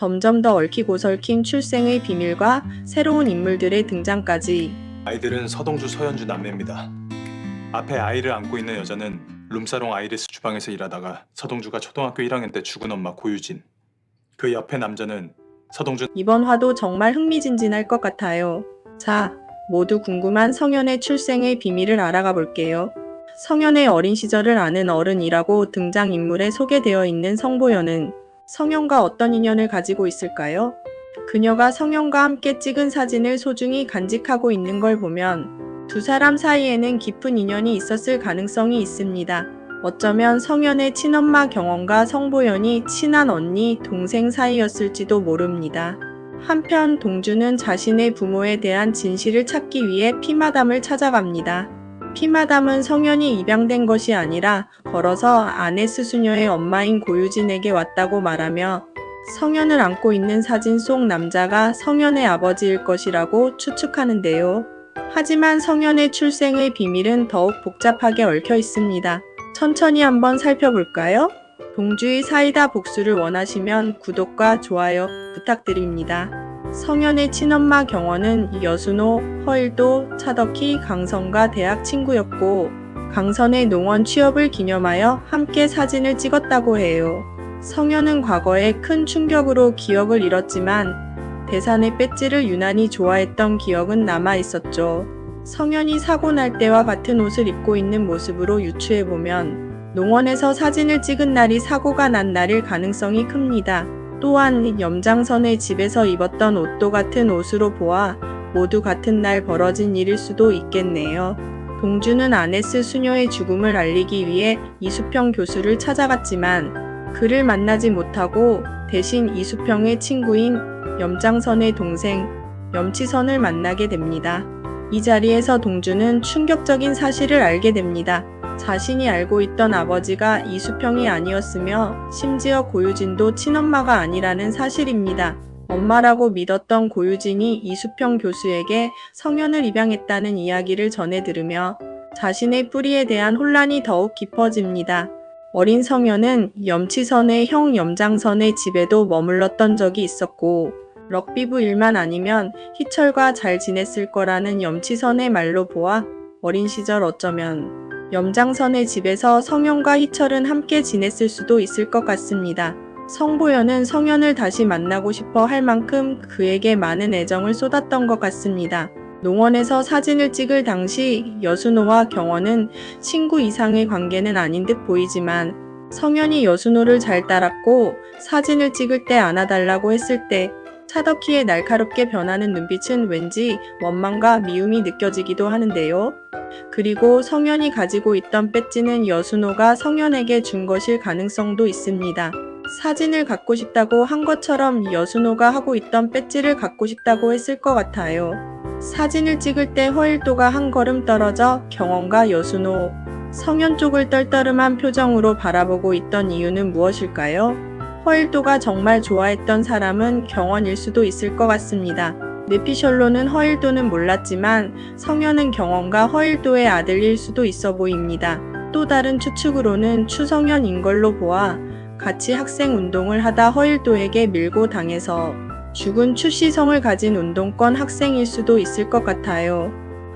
점점 더 얽히고 설킨 출생의 비밀과 새로운 인물들의 등장까지 아이들은 서동주 서현주 남매입니다. 앞에 아이를 안고 있는 여자는 룸사롱 아이리스 주방에서 일하다가 서동주가 초등학교 1학년 때 죽은 엄마 고유진. 그 옆에 남자는 서동주 이번 화도 정말 흥미진진할 것 같아요. 자, 모두 궁금한 성현의 출생의 비밀을 알아가 볼게요. 성현의 어린 시절을 아는 어른이라고 등장인물에 소개되어 있는 성보연은 성현과 어떤 인연을 가지고 있을까요? 그녀가 성현과 함께 찍은 사진을 소중히 간직하고 있는 걸 보면 두 사람 사이에는 깊은 인연이 있었을 가능성이 있습니다. 어쩌면 성현의 친엄마 경원과 성보연이 친한 언니, 동생 사이였을지도 모릅니다. 한편 동주는 자신의 부모에 대한 진실을 찾기 위해 피마담을 찾아갑니다. 피마담은 성현이 입양된 것이 아니라 걸어서 아내 스수녀의 엄마인 고유진에게 왔다고 말하며 성현을 안고 있는 사진 속 남자가 성현의 아버지일 것이라고 추측하는데요. 하지만 성현의 출생의 비밀은 더욱 복잡하게 얽혀 있습니다. 천천히 한번 살펴볼까요? 동주의 사이다 복수를 원하시면 구독과 좋아요 부탁드립니다. 성현의 친엄마 경원은 여순호, 허일도, 차덕희, 강선과 대학 친구였고 강선의 농원 취업을 기념하여 함께 사진을 찍었다고 해요. 성현은 과거에 큰 충격으로 기억을 잃었지만 대산의 배지를 유난히 좋아했던 기억은 남아 있었죠. 성현이 사고 날 때와 같은 옷을 입고 있는 모습으로 유추해 보면 농원에서 사진을 찍은 날이 사고가 난 날일 가능성이 큽니다. 또한 염장선의 집에서 입었던 옷도 같은 옷으로 보아 모두 같은 날 벌어진 일일 수도 있겠네요. 동주는 아네스 수녀의 죽음을 알리기 위해 이수평 교수를 찾아갔지만 그를 만나지 못하고 대신 이수평의 친구인 염장선의 동생 염치선을 만나게 됩니다. 이 자리에서 동주는 충격적인 사실을 알게 됩니다. 자신이 알고 있던 아버지가 이수평이 아니었으며 심지어 고유진도 친엄마가 아니라는 사실입니다. 엄마라고 믿었던 고유진이 이수평 교수에게 성현을 입양했다는 이야기를 전해 들으며 자신의 뿌리에 대한 혼란이 더욱 깊어집니다. 어린 성현은 염치선의 형 염장선의 집에도 머물렀던 적이 있었고 럭비부 일만 아니면 희철과 잘 지냈을 거라는 염치선의 말로 보아 어린 시절 어쩌면 염장선의 집에서 성현과 희철은 함께 지냈을 수도 있을 것 같습니다. 성보연은 성현을 다시 만나고 싶어 할 만큼 그에게 많은 애정을 쏟았던 것 같습니다. 농원에서 사진을 찍을 당시 여순호와 경원은 친구 이상의 관계는 아닌 듯 보이지만 성현이 여순호를 잘 따랐고 사진을 찍을 때 안아달라고 했을 때 차덕희의 날카롭게 변하는 눈빛은 왠지 원망과 미움이 느껴지기도 하는데요. 그리고 성현이 가지고 있던 배지는 여순호가 성현에게 준 것일 가능성도 있습니다. 사진을 갖고 싶다고 한 것처럼 여순호가 하고 있던 배지를 갖고 싶다고 했을 것 같아요. 사진을 찍을 때 허일도가 한 걸음 떨어져 경원과 여순호, 성현 쪽을 떨떠름한 표정으로 바라보고 있던 이유는 무엇일까요? 허일도가 정말 좋아했던 사람은 경원일 수도 있을 것 같습니다. 네피셜로는 허일도는 몰랐지만 성현은 경원과 허일도의 아들일 수도 있어 보입니다. 또 다른 추측으로는 추성현인 걸로 보아 같이 학생 운동을 하다 허일도에게 밀고 당해서 죽은 추시성을 가진 운동권 학생일 수도 있을 것 같아요.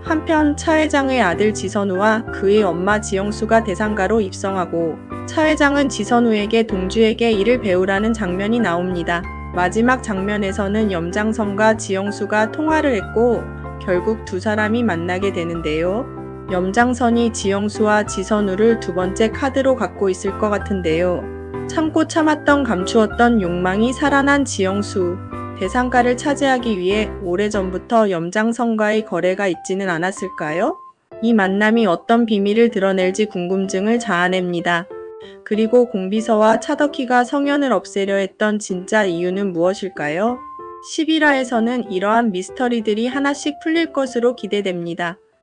한편 차 회장의 아들 지선우와 그의 엄마 지영수가 대상가로 입성하고 차 회장은 지선우에게 동주에게 일을 배우라는 장면이 나옵니다. 마지막 장면에서는 염장선과 지영수가 통화를 했고 결국 두 사람이 만나게 되는데요. 염장선이 지영수와 지선우를 두 번째 카드로 갖고 있을 것 같은데요. 참고 참았던 감추었던 욕망이 살아난 지영수. 대상가를 차지하기 위해 오래전부터 염장선과의 거래가 있지는 않았을까요? 이 만남이 어떤 비밀을 드러낼지 궁금증을 자아냅니다. 그리고 공비서와 차덕희가 성현을 없애려 했던 진짜 이유는 무엇일까요? 11화에서는 이러한 미스터리들이 하나씩 풀릴 것으로 기대됩니다.